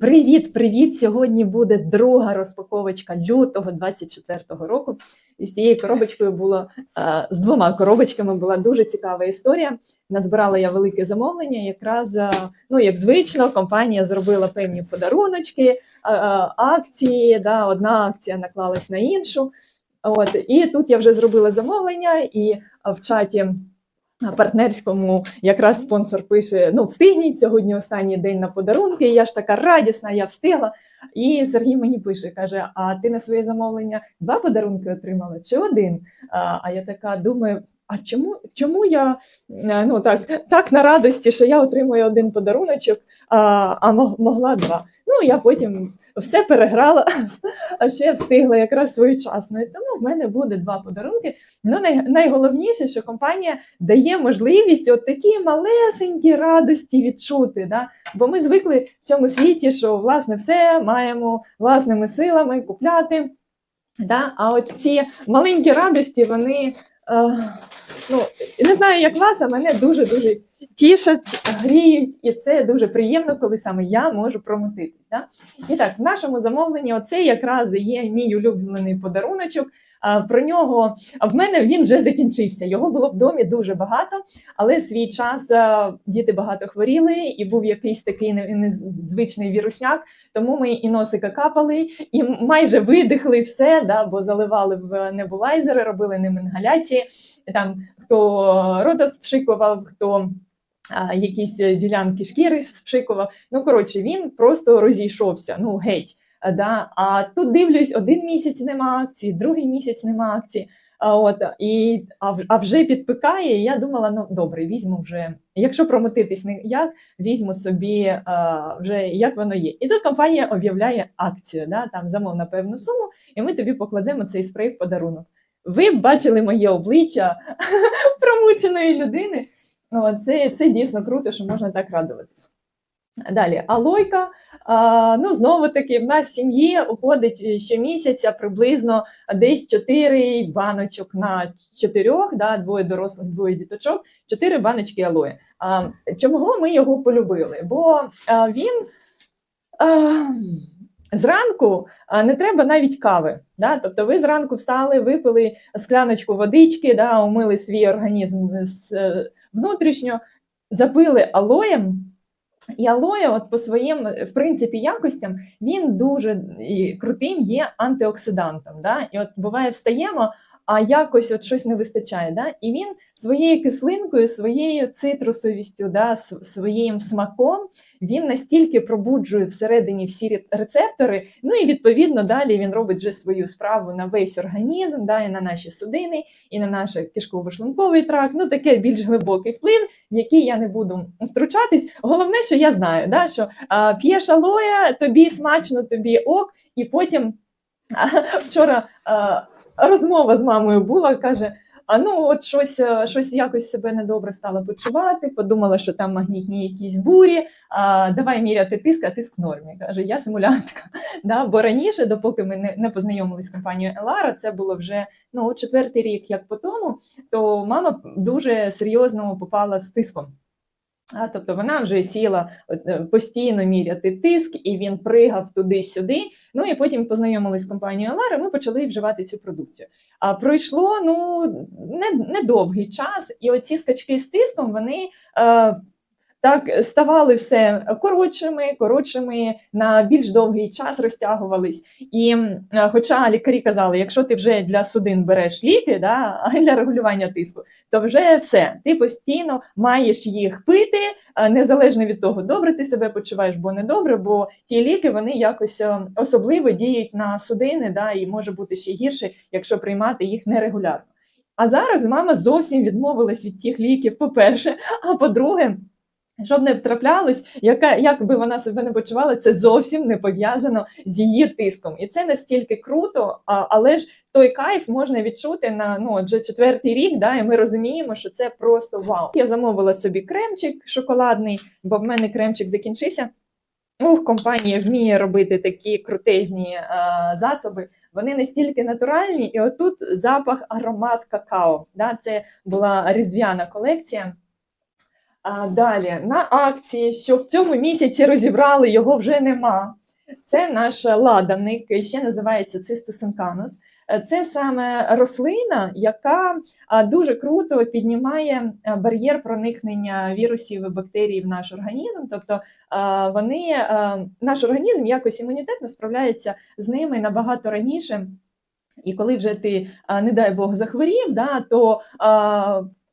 Привіт-привіт! Сьогодні буде друга розпаковочка лютого 24-го року. І з цією коробочкою було е, з двома коробочками була дуже цікава історія. Назбирала я велике замовлення. Якраз е, ну як звично, компанія зробила певні подаруночки, е, акції. Да, одна акція наклалась на іншу. От і тут я вже зробила замовлення, і в чаті партнерському якраз спонсор пише: ну встигніть сьогодні останній день на подарунки. І я ж така радісна, я встигла. І Сергій мені пише: каже: А ти на своє замовлення два подарунки отримала чи один? А, я така думаю. А чому чому я е, ну так так на радості, що я отримую один подаруночок, а а могла два? Ну я потім все переграла, а ще встигла якраз своєчасно. Тому в мене буде два подарунки. Ну найголовніше, що компанія дає можливість от такі малесенькі радості відчути. Да? Бо ми звикли в цьому світі, що власне все маємо власними силами купляти. Да? А от ці маленькі радості, вони. Ну, не знаю, як вас, а мене дуже-дуже тішать, гріють, і це дуже приємно, коли саме я можу промотитись. Да? І так, в нашому замовленні оце якраз є мій улюблений подаруночок. Про нього в мене він вже закінчився. Його було в домі дуже багато, але свій час діти багато хворіли, і був якийсь такий незвичний вірусняк. Тому ми і носика капали, і майже видихли все, да, бо заливали в небулайзери, робили ним інгаляції. Там хто рота спшикував, хто. Якісь ділянки шкіри спшикував. Ну коротше, він просто розійшовся. Ну геть. Да? А тут дивлюсь, один місяць нема акції, другий місяць нема акції. А от і а, вже підпикає. і Я думала, ну добре, візьму вже. Якщо промотитись не як, візьму собі а, вже як воно є. І тут компанія об'являє акцію. Да? Там замов на певну суму, і ми тобі покладемо цей спрей в подарунок. Ви б бачили моє обличчя промученої людини. О, це, Це дійсно круто, що можна так радуватися. Далі алойка. Ну, Знову таки, в нас в сім'ї уходить щомісяця приблизно десь 4 баночок на 4, да, двоє дорослих, двоє діточок, 4 баночки алої. А, Чому ми його полюбили? Бо він зранку не треба навіть кави. Да? Тобто ви зранку встали, випили скляночку водички, да, умили свій організм внутрішньо, запили алоєм. І алоє, от по своїм, в принципі, якостям, він дуже крутим є антиоксидантом. Да? І от буває, встаємо, а якось от щось не вистачає. Да? І він своєю кислинкою, своєю цитрусовістю, да, своїм смаком він настільки пробуджує всередині всі рецептори. Ну і відповідно далі він робить вже свою справу на весь організм, да, і на наші судини, і на наш кишково-шлунковий тракт. Ну таке більш глибокий вплив, в який я не буду втручатись. Головне, що я знаю, да, що п'єш алоя, тобі смачно, тобі ок, і потім. Вчора розмова з мамою була, каже: а ну, от щось е, щось якось себе недобре стала почувати. Подумала, що там магнітні якісь бурі. А, Давай міряти тиск, а тиск в нормі. Каже, я симулянтка. Да? Бо раніше, допоки ми не познайомились з компанією Елара, це було вже ну, четвертий рік, як по тому, то мама дуже серйозно попала з тиском. Тобто вона вже сіла е, постійно міряти тиск, і він пригав туди-сюди. Ну і потім познайомились з компанією Алара, ми почали вживати цю продукцію. А пройшло ну недовгий не час, і оці скачки з тиском вони. Е, так ставали все коротшими, коротшими на більш довгий час розтягувались. І хоча лікарі казали, якщо ти вже для судин береш ліки, да, для регулювання тиску, то вже все, ти постійно маєш їх пити, незалежно від того, добре ти себе почуваєш, бо не добре, бо ті ліки вони якось особливо діють на судини, да, і може бути ще гірше, якщо приймати їх нерегулярно. А зараз мама зовсім відмовилась від тих ліків, по-перше, а по-друге. Щоб не втраплялось, яка як би вона себе не почувала, це зовсім не пов'язано з її тиском, і це настільки круто. Але ж той кайф можна відчути на ну вже четвертий рік. Да, і ми розуміємо, що це просто вау. Я замовила собі кремчик шоколадний, бо в мене кремчик закінчився. Ух, компанія вміє робити такі крутезні а, засоби. Вони настільки натуральні, і отут запах аромат какао. Да, Це була різдвяна колекція. Далі на акції, що в цьому місяці розібрали, його вже нема. Це наш ладаник, ще називається цистусинканус. Це саме рослина, яка дуже круто піднімає бар'єр проникнення вірусів і бактерій в наш організм. Тобто вони, наш організм якось імунітетно справляється з ними набагато раніше. І коли вже ти, не дай Бог, захворів, да, то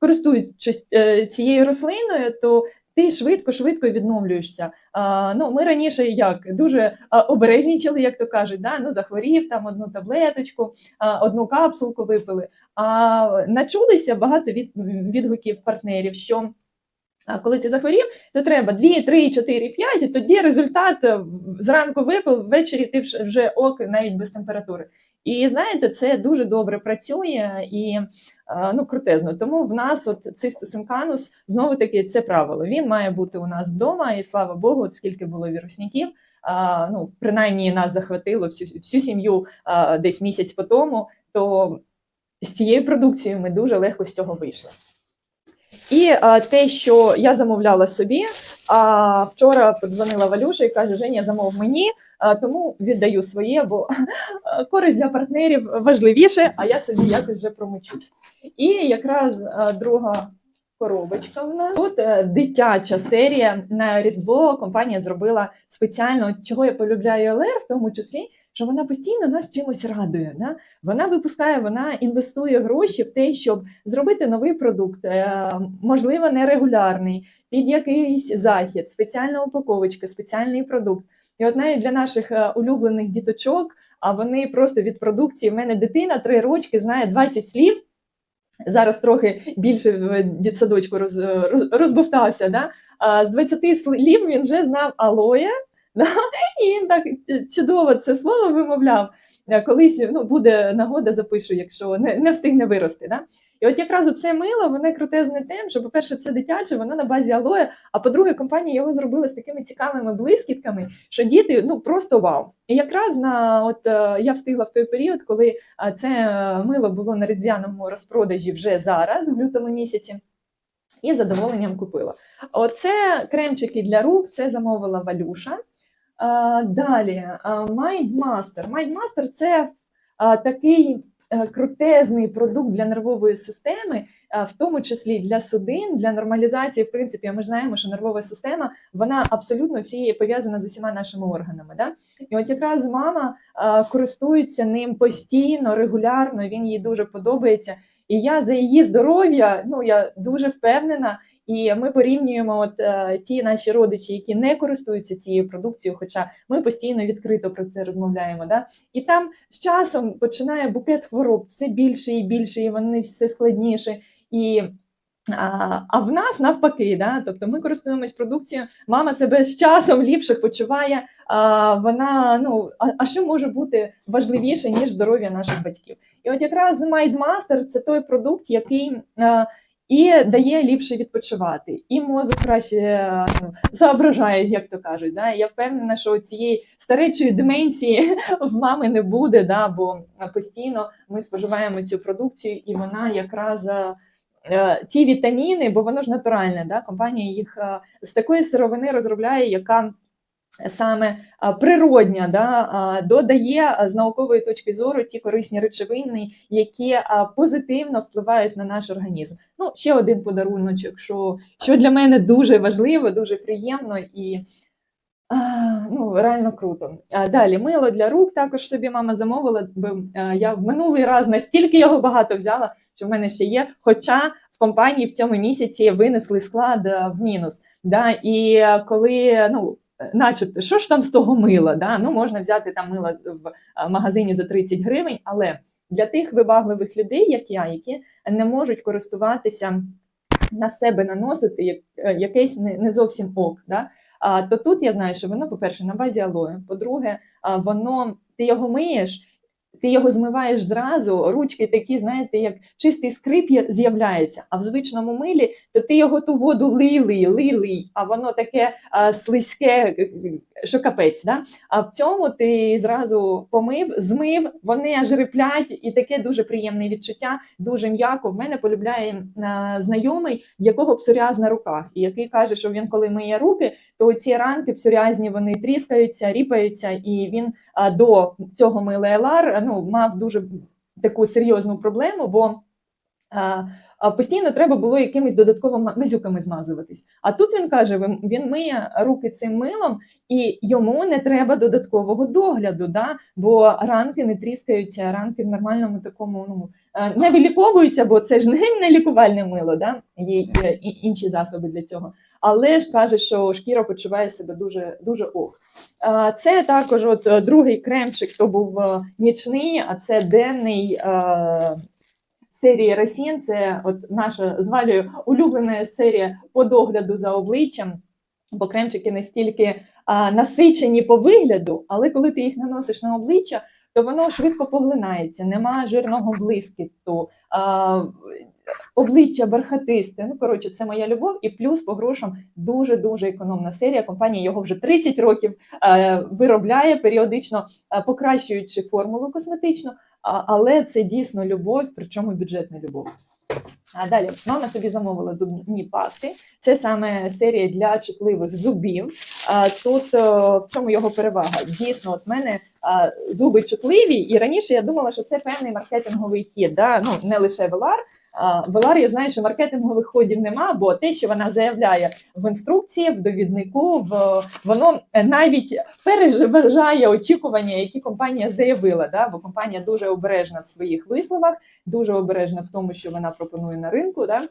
користуючись е, цією рослиною, то ти швидко-швидко відновлюєшся. А, ну, ми раніше як дуже обережнічили, як то кажуть, да? ну, захворів там одну таблеточку, одну капсулку випили. А начулися багато від, відгуків партнерів, що коли ти захворів, то треба 2, 3, 4, 5, і тоді результат е, зранку випив, ввечері ти вже ок, навіть без температури. І знаєте, це дуже добре працює і е, ну, крутезно. Тому в нас от цистус інканус, знову таки, це правило. Він має бути у нас вдома, і слава Богу, от скільки було вірусників. А, ну, принаймні нас захватило всю, всю сім'ю а, десь місяць по тому, то з цією продукцією ми дуже легко з цього вийшли. І а, те, що я замовляла собі, а вчора подзвонила Валюша і каже: Женя, замов мені, а, тому віддаю своє, бо користь для партнерів важливіше, а я собі якось вже промочусь. І якраз а, друга коробочка в нас тут е, дитяча серія на Різдво. Компанія зробила спеціально, чого я полюбляю ЛР, в тому числі, що вона постійно нас чимось радує. Да? Вона випускає, вона інвестує гроші в те, щоб зробити новий продукт, е, можливо, нерегулярний, під якийсь захід, спеціальна упаковочка, спеціальний продукт. І от навіть для наших е, улюблених діточок, а вони просто від продукції. В мене дитина три рочки знає 20 слів. Зараз трохи більше в дитсадочку роз, роз, розбовтався. Да? А з 20 слів він вже знав алоє, да? і так е, чудово це слово вимовляв. Е, Колись ну, буде нагода, запишу, якщо не, не встигне вирости. Да? І от якраз це мило, воно крутезне тим, що, по-перше, це дитяче, воно на базі алоє, а по-друге, компанія його зробила з такими цікавими блискітками, що діти ну просто вау. І якраз на от е, я встигла в той період, коли е, це мило було на різдвяному розпродажі вже зараз, в лютому місяці. І задоволенням купила. Оце кремчики для рук, це замовила Валюша. Далі, Mindmaster. Mindmaster – це такий е, крутезний продукт для нервової системи, в тому числі для судин, для нормалізації. В принципі, ми знаємо, що нервова система вона абсолютно всі пов'язана з усіма нашими органами. Да? І от якраз мама користується ним постійно, регулярно. Він їй дуже подобається. І я за її здоров'я, ну я дуже впевнена. І ми порівнюємо от е, ті наші родичі, які не користуються цією продукцією, хоча ми постійно відкрито про це розмовляємо. Да? І там з часом починає букет хвороб все більше і більше, і вони все складніше. І а, а в нас навпаки, да? тобто ми користуємось продукцією, мама себе з часом ліпше почуває. А, вона ну а, а що може бути важливіше ніж здоров'я наших батьків? І от якраз Mindmaster – це той продукт, який а, і дає ліпше відпочивати, і мозок краще е, ну, зображає, як то кажуть. Да? Я впевнена, що цієї старечої деменції в мами не буде, да? бо постійно ми споживаємо цю продукцію, і вона якраз. е, е, Ті вітаміни, бо воно ж натуральне, да? компанія їх з такої сировини розробляє, яка саме природня, да, додає з наукової точки зору ті корисні речовини, які позитивно впливають на наш організм. Ну, ще один подаруночок, що, що для мене дуже важливо, дуже приємно і. Ну, реально круто. Далі мило для рук також собі мама замовила, бо я в минулий раз настільки його багато взяла, що в мене ще є. Хоча в компанії в цьому місяці винесли склад в мінус. Да? І коли ну, начебто, що ж там з того мила? Да? Ну, можна взяти там мило в магазині за 30 гривень, але для тих вибагливих людей, як я, які не можуть користуватися на себе наносити е, якийсь не, не зовсім ок. Да? А, то тут я знаю, що воно, по-перше, на базі алою. По-друге, воно ти його миєш. Ти його змиваєш зразу, ручки такі, знаєте, як чистий скрип з'являється. А в звичному милі, то ти його ту воду лий, лий, лий, лий, а воно таке а, слизьке, що капець. Да? А в цьому ти зразу помив, змив, вони аж риплять, і таке дуже приємне відчуття, дуже м'яко. В мене полюбляє а, знайомий, в якого псоріаз на руках, і який каже, що він коли миє руки, то ці ранки псоріазні вони тріскаються, ріпаються, і він а, до цього мила Елар ну, мав дуже таку серйозну проблему, бо постійно треба було якимись додатковими мазюками змазуватись. А тут він каже: він- миє руки цим милом, і йому не треба додаткового догляду, да? бо ранки не тріскаються, ранки в нормальному такому ну, не виліковуються, бо це ж не, не лікувальне мило, да? є, інші засоби для цього. Але ж каже, що шкіра почуває себе дуже дуже ок. Це також от е, другий кремчик, то був е, нічний, а це денний. е, Серії Росін, це от наша з Валею улюблена серія по догляду за обличчям, бо кремчики настільки насичені по вигляду, але коли ти їх наносиш на обличчя, то воно швидко поглинається, нема жирного блискіту, а, обличчя бархатисте. Ну, коротше, це моя любов. І плюс по грошам дуже-дуже економна серія. Компанія його вже 30 років а, виробляє, періодично а, покращуючи формулу косметичну, а, але це дійсно любов, причому бюджетна любов. А далі мама собі замовила зубні пасти. Це саме серія для чутливих зубів. Тут е, в чому його перевага? Дійсно, от в мене зуби чутливі, і раніше я думала, що це певний маркетинговий хід. Да? Ну не лише Велар. А, знає, що маркетингових ходів нема, бо те, що вона заявляє в інструкції, в довіднику, в воно навіть переважає очікування, які компанія заявила. Да? Бо компанія дуже обережна в своїх висловах, дуже обережна в тому, що вона пропонує на ринку. Да?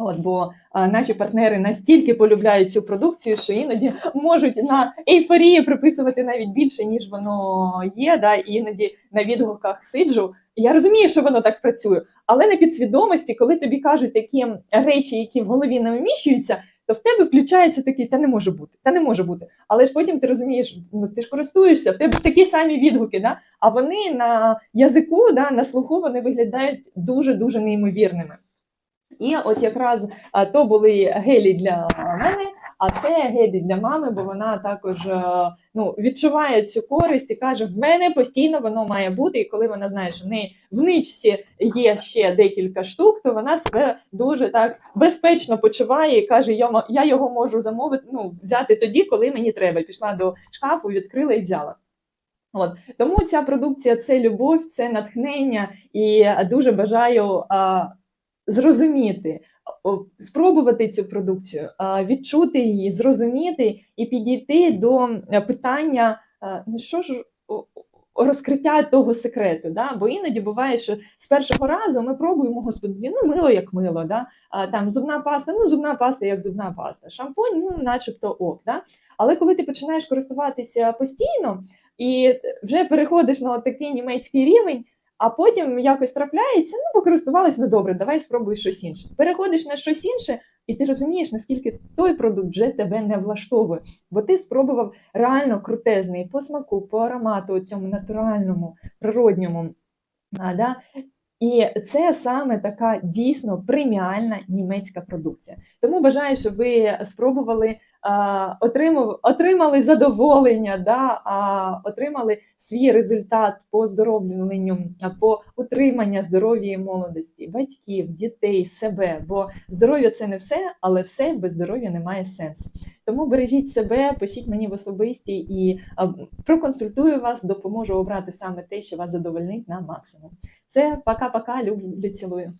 От, бо а, наші партнери настільки полюбляють цю продукцію, що іноді можуть на ейфорії приписувати навіть більше, ніж воно є. Да? І іноді на відгуках сиджу. Я розумію, що воно так працює, але на підсвідомості, коли тобі кажуть такі речі, які в голові не вміщуються, то в тебе включається такий, та не може бути, та не може бути. Але ж потім ти розумієш, ну ти ж користуєшся, в тебе такі самі відгуки, да? а вони на язику, да, на слуху вони виглядають дуже дуже неймовірними. І от якраз то були гелі для мене, а це гелі для мами, бо вона також е, ну, відчуває цю користь і каже: в мене постійно воно має бути. І коли вона знає, що в неї в ничці є ще декілька штук, то вона себе дуже так безпечно почуває і каже: я, я його можу замовити, ну, взяти тоді, коли мені треба. Пішла до шкафу, відкрила і взяла. От тому ця продукція це любов, це натхнення, і дуже бажаю а, зрозуміти, спробувати цю продукцію, відчути її, зрозуміти і підійти до е, питання, ну що ж. Розкриття того секрету, да? бо іноді буває, що з першого разу ми пробуємо, господи, ну мило як мило, да? там зубна паста, ну зубна паста як зубна паста, шампунь, ну начебто ок. Да? Але коли ти починаєш користуватися постійно і вже переходиш на такий німецький рівень, а потім якось трапляється, ну покористувалась, ну добре, давай спробуй щось інше. Переходиш на щось інше, і ти розумієш, наскільки той продукт вже тебе не влаштовує, бо ти спробував реально крутезний по смаку, по аромату, цьому натуральному, природньому. А, да? І це саме така дійсно преміальна німецька продукція. Тому бажаю, щоб ви спробували отримав, отримали задоволення, да, а, отримали свій результат по оздоровленню, по утримання здоров'я і молодості, батьків, дітей, себе. Бо здоров'я це не все, але все без здоров'я немає сенсу. Тому бережіть себе, пишіть мені в особисті і проконсультую вас, допоможу обрати саме те, що вас задовольнить на максимум. Це пока-пока, люблю, цілую.